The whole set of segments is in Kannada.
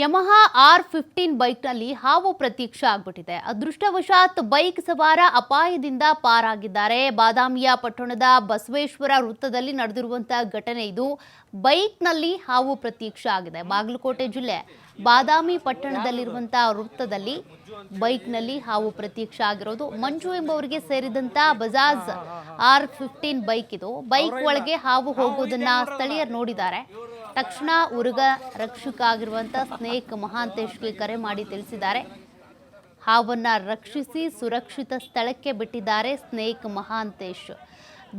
ಯಮಹಾ ಆರ್ ಫಿಫ್ಟೀನ್ ಬೈಕ್ನಲ್ಲಿ ಹಾವು ಪ್ರತೀಕ್ಷ ಆಗ್ಬಿಟ್ಟಿದೆ. ಅದೃಷ್ಟವಶಾತ್ ಬೈಕ್ ಸವಾರ ಅಪಾಯದಿಂದ ಪಾರಾಗಿದ್ದಾರೆ. ಬಾದಾಮಿಯ ಪಟ್ಟಣದ ಬಸವೇಶ್ವರ ವೃತ್ತದಲ್ಲಿ ನಡೆದಿರುವಂತಹ ಘಟನೆ ಇದು. ಬೈಕ್ನಲ್ಲಿ ಹಾವು ಪ್ರತೀಕ್ಷ ಆಗಿದೆ. ಬಾಗಲಕೋಟೆ ಜಿಲ್ಲೆ ಬಾದಾಮಿ ಪಟ್ಟಣದಲ್ಲಿರುವಂತಹ ವೃತ್ತದಲ್ಲಿ ಬೈಕ್ನಲ್ಲಿ ಹಾವು ಪ್ರತೀಕ್ಷ ಆಗಿರೋದು. ಮಂಜು ಎಂಬವರಿಗೆ ಸೇರಿದಂತ ಬಜಾಜ್ ಆರ್ ಫಿಫ್ಟೀನ್ ಬೈಕ್ ಇದು. ಬೈಕ್ ಒಳಗೆ ಹಾವು ಹೋಗೋದನ್ನ ಸ್ಥಳೀಯರು ನೋಡಿದ್ದಾರೆ. ತಕ್ಷಣ ಉರುಗ ರಕ್ಷಕ ಆಗಿರುವಂಥ ಸ್ನೇಕ್ ಮಹಾಂತೇಶ್ಗೆ ಕರೆ ಮಾಡಿ ತಿಳಿಸಿದ್ದಾರೆ. ಹಾವನ್ನ ರಕ್ಷಿಸಿ ಸುರಕ್ಷಿತ ಸ್ಥಳಕ್ಕೆ ಬಿಟ್ಟಿದ್ದಾರೆ ಸ್ನೇಕ್ ಮಹಾಂತೇಶ್.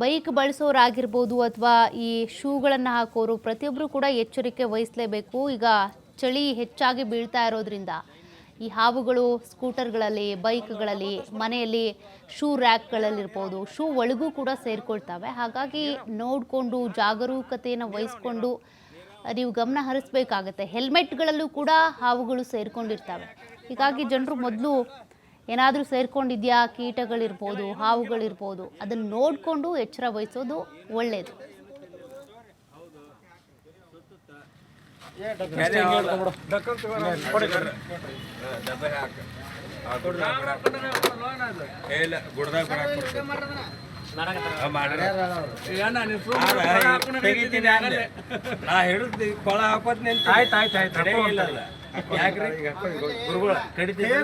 ಬೈಕ್ ಬಳಸೋರಾಗಿರ್ಬೋದು ಅಥವಾ ಈ ಶೂಗಳನ್ನು ಹಾಕೋರು ಪ್ರತಿಯೊಬ್ಬರು ಕೂಡ ಎಚ್ಚರಿಕೆ ವಹಿಸಲೇಬೇಕು. ಈಗ ಚಳಿ ಹೆಚ್ಚಾಗಿ ಬೀಳ್ತಾ ಇರೋದ್ರಿಂದ ಈ ಹಾವುಗಳು ಸ್ಕೂಟರ್ಗಳಲ್ಲಿ, ಬೈಕ್ಗಳಲ್ಲಿ, ಮನೆಯಲ್ಲಿ ಶೂ ರ್ಯಾಕ್ಗಳಲ್ಲಿರ್ಬೋದು, ಶೂ ಒಳಗೂ ಕೂಡ ಸೇರಿಕೊಳ್ತವೆ. ಹಾಗಾಗಿ ನೋಡಿಕೊಂಡು ಜಾಗರೂಕತೆಯನ್ನು ವಹಿಸ್ಕೊಂಡು ನೀವು ಗಮನ ಹರಿಸ್ಬೇಕಾಗತ್ತೆ. ಹೆಲ್ಮೆಟ್ಗಳಲ್ಲೂ ಕೂಡ ಹಾವುಗಳು ಸೇರಿಕೊಂಡಿರ್ತವೆ. ಹೀಗಾಗಿ ಜನರು ಮೊದಲು ಏನಾದರೂ ಸೇರ್ಕೊಂಡಿದ್ಯಾ? ಕೀಟಗಳಿರ್ಬೋದು, ಹಾವುಗಳಿರ್ಬೋದು, ಅದನ್ನು ನೋಡಿಕೊಂಡು ಎಚ್ಚರ ವಹಿಸೋದು ಒಳ್ಳೆಯದು ಗುಡ್ದಾಗ ನಾ ಹಿಡಿದು ಕೊಳ ಹಾಕೋದ್ ನಿಂತ. ಆಯ್ತು ಆಯ್ತು. ಯಾಕ್ರಿ? ಗುರುಗಳ ಕಡಿತಿಲ್ಲ.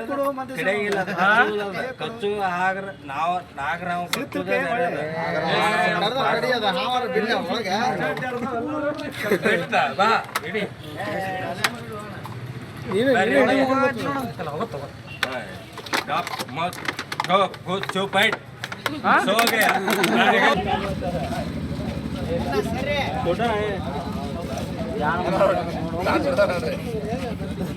ಕಚ್ಚು ಆಗ್ರ ನಾವ್ ನಾಗ್ರ ನಾವು ಕಚ್ಚುವುದೇ ನಡೆಯಲ್ಲ. ಕಡಿತ, ಬಾ ಇಡಿ. fight. सो गया। छोटा है।